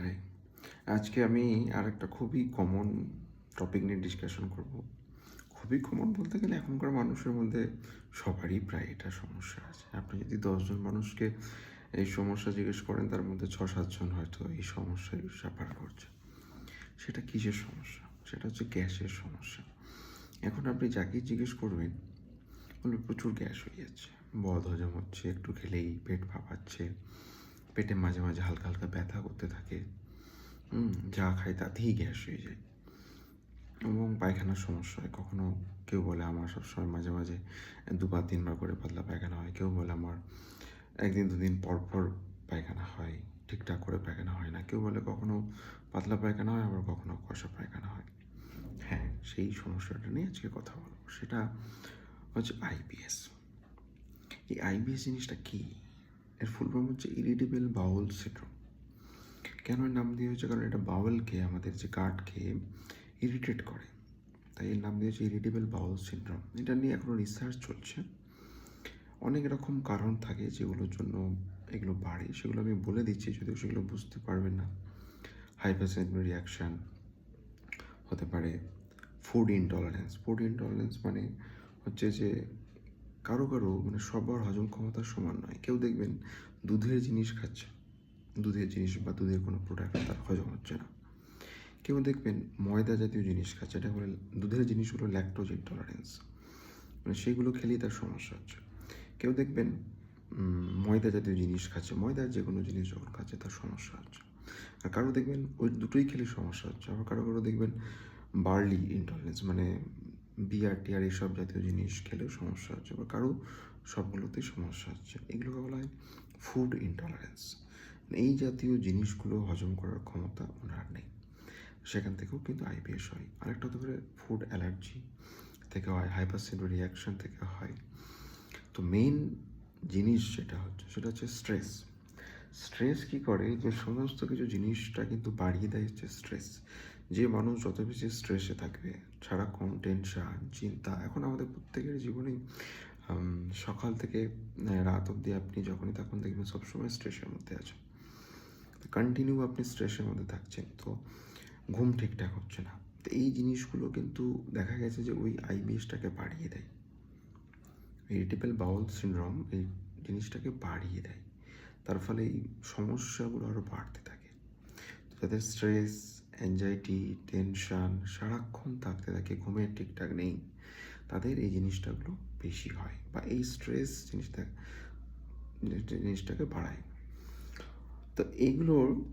High আজকে আমি আর একটা খুবই কমন টপিক নিয়ে ডিসকাশন করব। খুবই কমন বলতে গেলে এখনকার মানুষের মধ্যে সবারই প্রায় এটা সমস্যা আছে। আপনি যদি দশজন মানুষকে এই সমস্যা জিজ্ঞেস করেন, তার মধ্যে ছ সাতজন হয়তো এই সমস্যায় সাফার করছে। সেটা কিসের সমস্যা? সেটা হচ্ছে গ্যাসের সমস্যা। এখন আপনি যাকেই জিজ্ঞেস করবেন বলবে প্রচুর গ্যাস হয়ে যাচ্ছে। বদ হজম হচ্ছে, একটু খেলেই পেট ফাঁপাচ্ছে। পেটে মাঝে মাঝে হালকা হালকা ব্যথা করতে থাকে যা খাই তাতেই গ্যাস হয়ে যায়। এবং পায়খানার সমস্যা হয়। কখনো কেউ বলে আমার সবসময় মাঝে মাঝে দুবার তিনবার করে পাতলা পায়খানা হয়। কেউ বলে আমার একদিন দুদিন পর পর পায়খানা হয়, ঠিকঠাক করে পায়খানা হয় না। কেউ বলে কখনো পাতলা পায়খানা হয়, আবার কখনো কষা পায়খানা হয়। হ্যাঁ সেই সমস্যাটা নিয়ে আজকে কথা বলব। সেটা হচ্ছে আইবিএস এই আইবিএস জিনিসটা কী? এর ফুল ফর্ম হচ্ছে ইরিটেবল বাউল সিন্ড্রোম কেন এর নাম দিয়ে হয়েছে? কারণ এটা বাউলকে আমাদের যে গাটকে ইরিটেট করে। তাই এর নাম দিয়েছে ইরিটেবল বাউল সিন্ড্রোম এটা নিয়ে এখনও রিসার্চ চলছে। অনেক রকম কারণ থাকে যেগুলোর জন্য এগুলো বাড়ে। সেগুলো আমি বলে দিচ্ছি, যদিও সেগুলো বুঝতে পারবেন না। হাইপারসেন্সিটিভ রিয়াকশান হতে পারে। ফুড ইনটলারেন্স ফুড ইনটলারেন্স মানে হচ্ছে যে কারও কারও মানে সবার হজম ক্ষমতা সমান নয়। কেউ দেখবেন দুধের জিনিস খাচ্ছে, দুধের জিনিস বা দুধের কোনো প্রোডাক্ট তার হজম হচ্ছে না। কেউ দেখবেন ময়দা জাতীয় জিনিস খাচ্ছে, এটা বলে দুধের জিনিসগুলো ল্যাকটোজ ইনটলারেন্স মানে সেগুলো খেলেই তার সমস্যা হচ্ছে। কেউ দেখবেন ময়দা জাতীয় জিনিস খাচ্ছে, ময়দার যে কোনো জিনিস যখন খাচ্ছে তার সমস্যা হচ্ছে। আর কারও দেখবেন ওই দুটোই খেলে সমস্যা হচ্ছে, আবার কারও কারও দেখবেন বার্লি ইনটলারেন্স মানে বিয়ার টিয়ার এইসব জাতীয় জিনিস খেলেও সমস্যা হচ্ছে বা কারও সবগুলোতেই সমস্যা হচ্ছে। এগুলোকে বলা হয় ফুড ইনটলারেন্স এই জাতীয় জিনিসগুলো হজম করার ক্ষমতা ওনার নেই। সেখান থেকেও কিন্তু আইবিএস হয়। আরেকটা হতে পারে ফুড অ্যালার্জি থেকে হয় হাইপারসেন্সিটিভ রিয়াকশন থেকে হয়। তো মেইন জিনিস যেটা হচ্ছে, সেটা হচ্ছে স্ট্রেস স্ট্রেস কি করে? যে সমস্ত কিছু জিনিসটা কিন্তু বাড়িয়ে দেয় হচ্ছে স্ট্রেস যে মানুষ যত বেশি স্ট্রেসে থাকবে, সারাক্ষণ টেনশন চিন্তা, এখন আমাদের প্রত্যেকের জীবনেই সকাল থেকে রাত অবধি আপনি যখনই তখন দেখবেন সবসময় স্ট্রেসের মধ্যে আছেন কন্টিনিউ আপনি স্ট্রেসের মধ্যে থাকছেন, তো ঘুম ঠিকঠাক হচ্ছে না। তো এই জিনিসগুলো কিন্তু দেখা গেছে যে ওই আইবিএসটাকে বাড়িয়ে দেয়। ইরিটেবল বাউল সিনড্রোম এই জিনিসটাকে বাড়িয়ে দেয়। তার ফলে এই সমস্যাগুলো আরও বাড়তে থাকে। যাদের স্ট্রেস অ্যাংজাইটি টেনশান সারাক্ষণ থাকতে থাকে, ঘুমের ঠিকঠাক নেই, তাদের এই জিনিসটাগুলো বেশি হয় বা এই স্ট্রেস জিনিসটা জিনিসটা- জিনিসটাকে বাড়ায়। তো এইগুলোর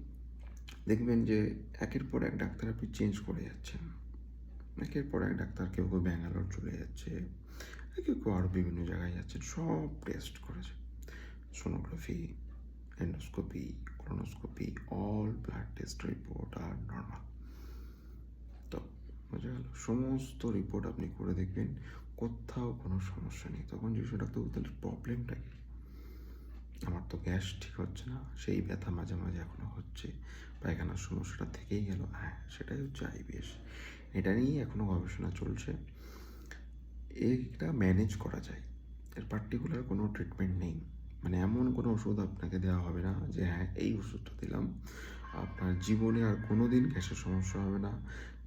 দেখবেন যে একের পর এক ডাক্তার আপনি চেঞ্জ করে যাচ্ছেন। একের পর এক ডাক্তার কেউ কেউ ব্যাঙ্গালোর চলে যাচ্ছে, কেউ কেউ আরও বিভিন্ন জায়গায় যাচ্ছেন, সব টেস্ট করেছে। Sonography endoscopy colonoscopy all blood test report are normal তো, বোঝা গেল? সমস্ত রিপোর্ট আপনি করে দেখবেন, কোথাও কোনো সমস্যা নেই। তখন যদি ডাক্তার তাহলে প্রবলেমটা কি? আমার তো গ্যাস ঠিক হচ্ছে না, সেই ব্যথা মাঝে মাঝে এখনও হচ্ছে। পায়খানার সমস্যাটা থেকেই গেল। হ্যাঁ সেটাই হচ্ছে আইবিএস। এটা নিয়েই এখনও গবেষণা চলছে। এটা ম্যানেজ করা যায়। এর পার্টিকুলার কোনো ট্রিটমেন্ট নেই। মানে এমন কোনো ওষুধ আপনাকে দেওয়া হবে না যে হ্যাঁ এই ওষুধটা দিলাম। আপনার জীবনে আর কোনো দিন গ্যাসের সমস্যা হবে না।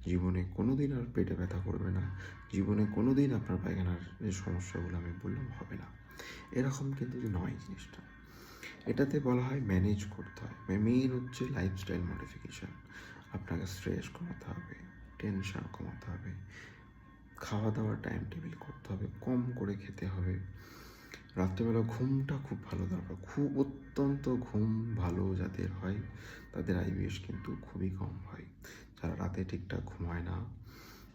জীবনে কোনো দিন আর পেটে ব্যথা করবে না। জীবনে কোনো দিন আপনার পায়খানার যে সমস্যাগুলো আমি বললাম হবে না। এরকম কিন্তু নয় জিনিসটা। এটাতে বলা হয় ম্যানেজ করতে হয়। মেইন হচ্ছে লাইফস্টাইল মডিফিকেশান আপনাকে স্ট্রেস কমাতে হবে টেনশন কমাতে হবে। খাওয়া দাওয়ার টাইম টেবিল করতে হবে, কম করে খেতে হবে। রাত্রেবেলা ঘুমটা খুব ভালো দরকার। খুব অত্যন্ত ঘুম ভালো যাদের হয়, তাদের আইবিএস কিন্তু খুবই কম হয়। যারা রাতে ঠিকঠাক ঘুমায় না,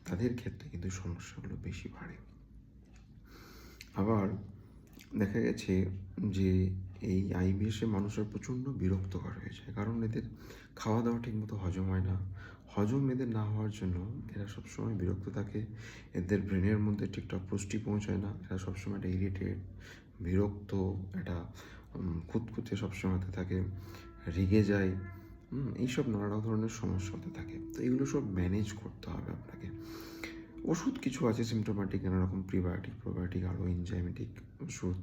তাদের ক্ষেত্রে কিন্তু সমস্যাগুলো বেশি বাড়ে। আবার দেখা গেছে যে এই আইবিএসে মানুষের প্রচণ্ড বিরক্তকর হয়ে যায়। কারণ এদের খাওয়া দাওয়া ঠিকমতো হজম হয় না। হজম এদের না হওয়ার জন্য এরা সবসময় বিরক্ত থাকে। এদের ব্রেনের মধ্যে ঠিকঠাক পুষ্টি পৌঁছায় না। এরা সবসময় একটা ইরিটেড বিরক্ত উম, খুঁতখুঁতে সবসময় হতে থাকে রেগে যায় এইসব নানা ধরনের সমস্যা হতে থাকে। তো এগুলো সব ম্যানেজ করতে হবে আপনাকে। ওষুধ কিছু আছে সিমটোম্যাটিক নানা রকম প্রিবায়োটিক প্রোবায়োটিক আরও এনজাইমেটিক ওষুধ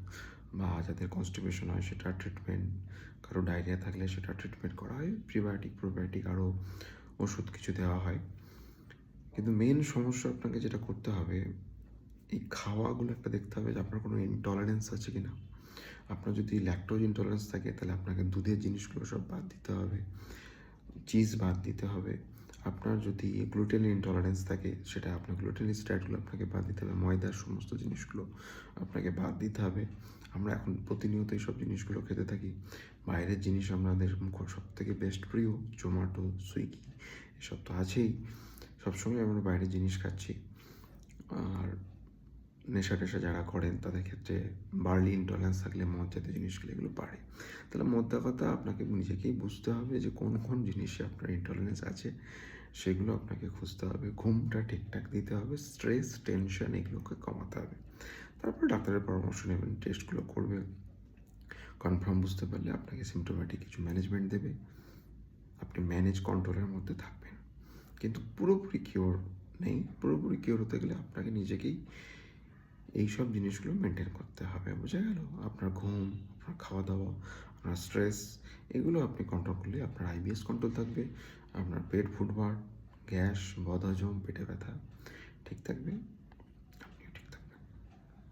বা যাদের কনস্টিপেশন হয় সেটা ট্রিটমেন্ট কারও ডায়রিয়া থাকলে সেটা ট্রিটমেন্ট করা হয় প্রিবায়োটিক প্রোবায়োটিক আরও ওষুধ কিছু দেওয়া হয়। কিন্তু মেন সমস্যা আপনাকে যেটা করতে হবে এই খাওয়াগুলো একটা দেখতে হবে যে আপনার কোনো ইনটলারেন্স আছে কি না আপনার যদি ল্যাকটোজ ইনটলারেন্স থাকে, তাহলে আপনাকে দুধের জিনিসগুলো সব বাদ দিতে হবে চিজ বাদ দিতে হবে। আপনার যদি গ্লুটেন ইনটলারেন্স থাকে, সেটা আপনার গ্লুটেন স্টার্টগুলো আপনাকে বাদ দিতে হবে, ময়দার সমস্ত জিনিসগুলো আপনাকে বাদ দিতে হবে। আমরা এখন প্রতিনিয়ত এইসব জিনিসগুলো খেতে থাকি। বাইরের জিনিস আমাদের সব থেকে বেস্ট প্রিয়, জোম্যাটো, সুইগি, এসব তো আছেই। সবসময় আমরা বাইরের জিনিস খাচ্ছি। আর নেশা টেশা যারা করেন, তাদের ক্ষেত্রে বার্লি ইনটলারেন্স থাকলে মদ জাতীয় জিনিসগুলো এগুলো বাড়ে। তাহলে মোদ্দা কথা আপনাকে নিজেকেই বুঝতে হবে যে কোন কোন জিনিসে আপনার ইনটলারেন্স আছে, সেগুলো আপনাকে খুঁজতে হবে। ঘুমটা ঠিকঠাক দিতে হবে স্ট্রেস টেনশন এগুলোকে কমাতে হবে। তারপর ডাক্তারের পরামর্শ নেবেন টেস্টগুলো করবে কনফার্ম বুঝতে পারলে আপনাকে সিমটোম্যাটিক কিছু ম্যানেজমেন্ট দেবে। আপনি ম্যানেজ কন্ট্রোলের মধ্যে থাকবেন। কিন্তু পুরোপুরি কিওর নেই। পুরোপুরি কিওর হতে গেলে আপনাকে নিজেকেই এই সব জিনিসগুলো মেনটেন করতে হবে, বোঝা গেল? আপনার ঘুম, আপনার খাওয়া দাওয়া আপনার স্ট্রেস এগুলো আপনি কন্ট্রোল করলে আপনার আইবিএস কন্ট্রোল থাকবে, আপনার পেট ফুটবার গ্যাস, বদহজম, পেটে ব্যথা, ঠিক থাকবে?